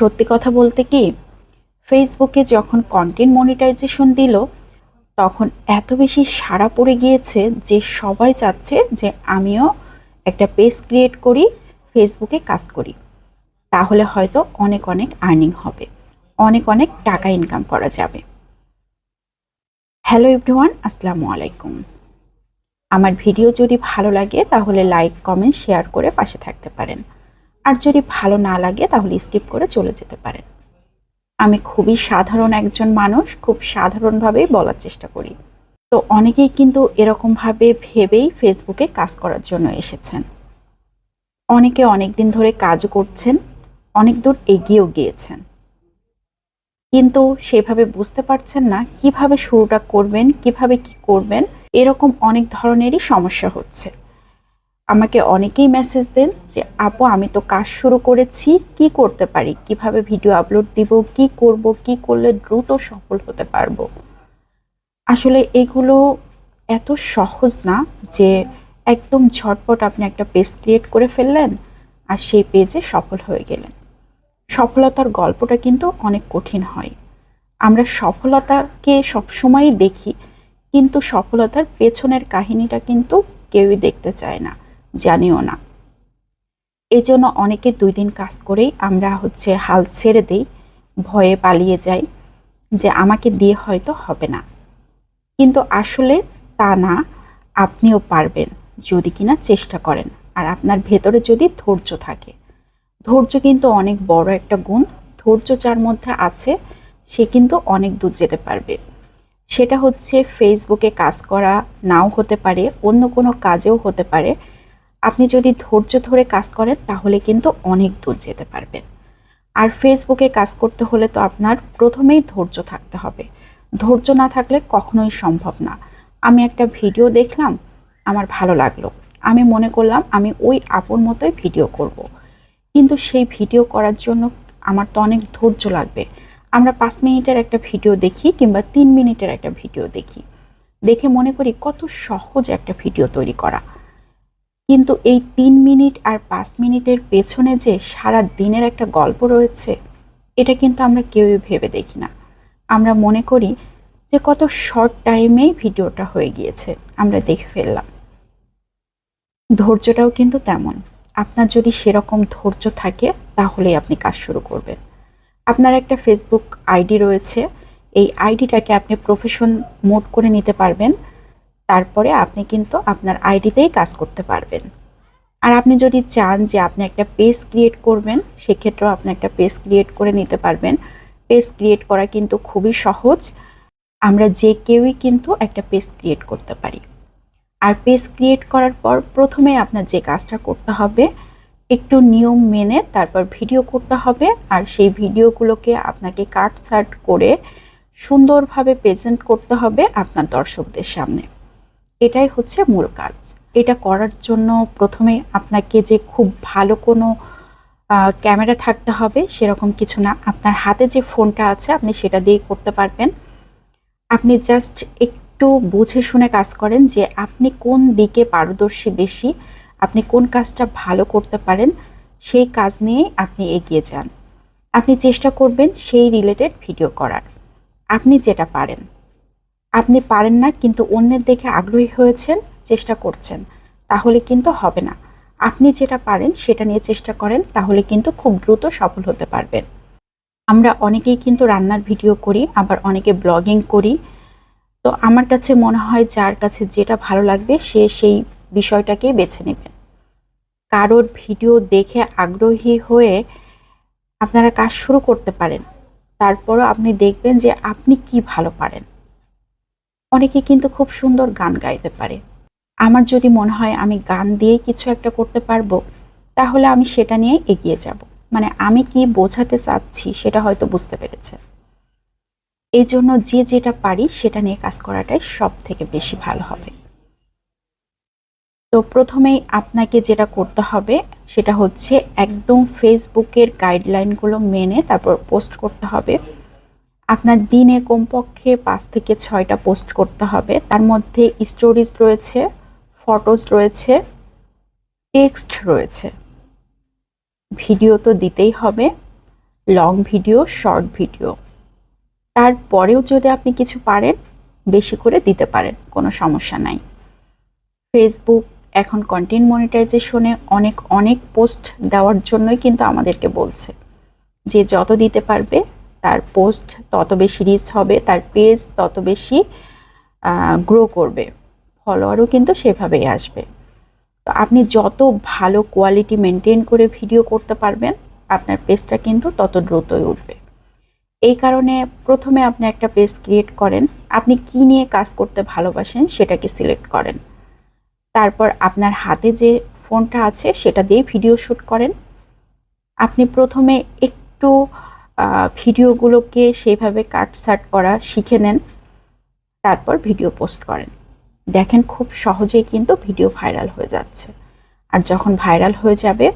সত্যি কথা বলতে কি ফেসবুকে যখন কন্টেন্ট মনিটাইজেশন দিল, তখন এত বেশি সাড়া পড়ে গিয়েছে যে সবাই চাচ্ছে যে আমিও একটা পেজ ক্রিয়েট করি ফেসবুকে কাজ করি। তাহলে হয়তো অনেক অনেক আর্নিং হবে, অনেক অনেক টাকা ইনকাম করা যাবে। হ্যালো এভরিওয়ান আসসালামু আলাইকুম। আমার ভিডিও যদি ভালো লাগে, তাহলে লাইক কমেন্ট শেয়ার করে পাশে থাকতে পারেন। আর যদি ভালো না লাগে, তাহলে স্কিপ করে চলে যেতে পারেন। আমি খুবই সাধারণ একজন মানুষ, খুব সাধারণভাবেই বলার চেষ্টা করি। তো অনেকেই কিন্তু এরকমভাবে ভেবেই ফেসবুকে কাজ করার জন্য এসেছেন। অনেকে অনেক দিন ধরে কাজও করছেন, অনেক দূর এগিয়েও গিয়েছেন। কিন্তু সেভাবে বুঝতে পারছেন না কীভাবে শুরুটা করবেন, কীভাবে কি করবেন, এরকম অনেক ধরনেরই সমস্যা হচ্ছে। আমাকে অনেকেই মেসেজ দেন যে, আপু, আমি তো কাজ শুরু করেছি, কি করতে পারি? কীভাবে ভিডিও আপলোড দিব? কি করব? কি করলে দ্রুত সফল হতে পারব? আসলে এগুলো এত সহজ না যে, একদম ঝটপট আপনি একটা পেজ ক্রিয়েট করে ফেললেন আর সেই পেজে সফল হয়ে গেলেন। সফলতার গল্পটা কিন্তু অনেক কঠিন হয়। আমরা সফলতাকে সবসময়ই দেখি, কিন্তু সফলতার পেছনের কাহিনীটা কিন্তু কেউই দেখতে চায় না। জানিও না। এই জন্য অনেকে দুই দিন কাজ করেই আমরা হচ্ছে হাল ছেড়ে দিই, ভয়ে পালিয়ে যাই যে আমাকে দিয়ে হয়তো হবে না। কিন্তু আসলে তা না, আপনিও পারবেন যদি কিনা চেষ্টা করেন। আর আপনার ভেতরে যদি ধৈর্য থাকে, ধৈর্য কিন্তু অনেক বড় একটা গুণ। ধৈর্য যার মধ্যে আছে, সে কিন্তু অনেক দূর যেতে পারবে। সেটা হচ্ছে ফেসবুকে কাজ করা নাও হতে পারে, অন্য কোনো কাজেও হতে পারে। আপনি যদি ধৈর্য ধরে কাজ করেন, তাহলে কিন্তু অনেক দূর যেতে পারবেন। আর ফেসবুকে কাজ করতে হলে তো আপনার প্রথমেই ধৈর্য থাকতে হবে। ধৈর্য না থাকলে কখনোই সম্ভব না। আমি একটা ভিডিও দেখলাম, আমার ভালো লাগল। আমি মনে করলাম, আমি ওই আপন মতোই ভিডিও করব। কিন্তু সেই ভিডিও করার জন্য আমার তো অনেক ধৈর্য লাগবে। আমরা পাঁচ মিনিটের একটা ভিডিও দেখি কিংবা তিন মিনিটের একটা ভিডিও দেখি। দেখে মনে করি কত সহজ একটা ভিডিও তৈরি করা। কিন্তু এই তিন মিনিট আর পাঁচ মিনিটের পেছনে যে সারা দিনের একটা গল্প রয়েছে, এটা কিন্তু আমরা কেউই ভেবে দেখি না। আমরা মনে করি যে কত শর্ট টাইমেই ভিডিওটা হয়ে গিয়েছে, আমরা দেখে ফেললাম। ধৈর্যটাও কিন্তু তেমন। আপনার যদি সেরকম ধৈর্য থাকে, তাহলেই আপনি কাজ শুরু করবেন। আপনার একটা ফেসবুক আইডি রয়েছে, এই আইডিটাকে আপনি প্রফেশন মোড করে নিতে পারবেন। তারপরে আপনি কিন্তু আপনার আইডিতেই কাজ করতে পারবেন। আর আপনি যদি চান যে আপনি একটা পেজ ক্রিয়েট করবেন, সেক্ষেত্রেও আপনি একটা পেজ ক্রিয়েট করে নিতে পারবেন। পেজ ক্রিয়েট করা কিন্তু খুবই সহজ। আমরা যে কেউই কিন্তু একটা পেজ ক্রিয়েট করতে পারি। আর পেজ ক্রিয়েট করার পর প্রথমে আপনার যে কাজটা করতে হবে, একটু নিয়ম মেনে তারপর ভিডিও করতে হবে। আর সেই ভিডিওগুলোকে আপনাকে কাট সার্ট করে সুন্দরভাবে প্রেজেন্ট করতে হবে আপনার দর্শকদের সামনে। এটাই হচ্ছে মূল কাজ। এটা করার জন্য প্রথমে আপনাকে যে খুব ভালো কোনো ক্যামেরা থাকতে হবে সেরকম কিছু না। আপনার হাতে যে ফোনটা আছে, আপনি সেটা দিয়েই করতে পারবেন। আপনি জাস্ট একটু বুঝে শুনে কাজ করেন যে আপনি কোন দিকে পারদর্শী বেশি, আপনি কোন কাজটা ভালো করতে পারেন, সেই কাজ নিয়েই আপনি এগিয়ে যান। আপনি চেষ্টা করবেন সেই রিলেটেড ভিডিও করার। আপনি যেটা পারেন। আপনি পারেন না, কিন্তু অন্যের দেখে আগ্রহী হয়েছেন, চেষ্টা করছেন, তাহলে কিন্তু হবে না। আপনি যেটা পারেন, সেটা নিয়ে চেষ্টা করেন, তাহলে কিন্তু খুব দ্রুত সফল হতে পারবেন। আমরা অনেকেই কিন্তু রান্নার ভিডিও করি, আবার অনেকে ব্লগিং করি। তো আমার কাছে মনে হয় যার কাছে যেটা ভালো লাগবে, সে সেই বিষয়টাকেই বেছে নেবেন কারোর ভিডিও দেখে আগ্রহী হয়ে আপনারা কাজ শুরু করতে পারেন। তারপরও আপনি দেখবেন যে আপনি কি ভালো পারেন। অনেকে কিন্তু খুব সুন্দর গান গাইতে পারে। আমার যদি মনে হয় আমি গান দিয়ে কিছু একটা করতে পারব, তাহলে আমি সেটা নিয়ে এগিয়ে যাব। মানে আমি কি বোঝাতে চাচ্ছি সেটা হয়তো বুঝতে পেরেছে। এই জন্য যে যেটা পারি সেটা নিয়ে কাজ করাটাই সব থেকে বেশি ভালো হবে। তো প্রথমেই আপনাকে যেটা করতে হবে সেটা হচ্ছে একদম ফেসবুকের গাইডলাইনগুলো মেনে তারপর পোস্ট করতে হবে। আপনার দিনে কমপক্ষে পাঁচ থেকে ছয়টা পোস্ট করতে হবে। তার মধ্যে স্টোরিজ রয়েছে ফটোজ রয়েছে টেক্সট রয়েছে। ভিডিও তো দিতেই হবে লং ভিডিও শর্ট ভিডিও তারপরেও যদি আপনি কিছু পারেন, বেশি করে দিতে পারেন, কোনো সমস্যা নাই। ফেসবুক এখন কন্টেন্ট মনিটাইজেশনে অনেক অনেক পোস্ট দেওয়ার জন্যই কিন্তু আমাদেরকে বলছে যে যত দিতে পারবে তার পোস্ট তত বেশি রিচ হবে, তার পেজ তত বেশি গ্রো করবে। ফলোয়ারও কিন্তু সেভাবেই আসবে। তো আপনি যত ভালো কোয়ালিটি মেনটেন করে ভিডিও করতে পারবেন, আপনার পেজটা কিন্তু তত দ্রুতই উঠবে। এই কারণে প্রথমে আপনি একটা পেজ ক্রিয়েট করেন, আপনি কি নিয়ে কাজ করতে ভালোবাসেন সেটাকে সিলেক্ট করেন। তারপর আপনার হাতে যে ফোনটা আছে সেটা দিয়ে ভিডিও শ্যুট করেন। আপনি প্রথমে একটু ভিডিওগুলোকে সেইভাবে কাটসাট করা শিখে নেন, তারপর ভিডিও পোস্ট করেন। দেখেন খুব সহজেই কিন্তু ভিডিও ভাইরাল হয়ে যাচ্ছে। আর যখন ভাইরাল হয়ে যাবে,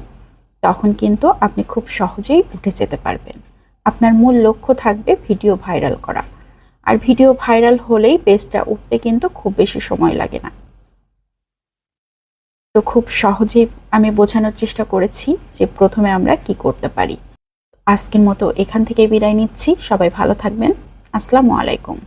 তখন কিন্তু আপনি খুব সহজেই উঠে যেতে পারবেন। আপনার মূল লক্ষ্য থাকবে ভিডিও ভাইরাল করা। আর ভিডিও ভাইরাল হলেই পেজটা উঠতে কিন্তু খুব বেশি সময় লাগে না। তো খুব সহজেই আমি বোঝানোর চেষ্টা করেছি যে প্রথমে আমরা কি করতে পারি। আজকের মতো এখান থেকে বিদায় নিচ্ছি। সবাই ভালো থাকবেন। আসসালামু আলাইকুম।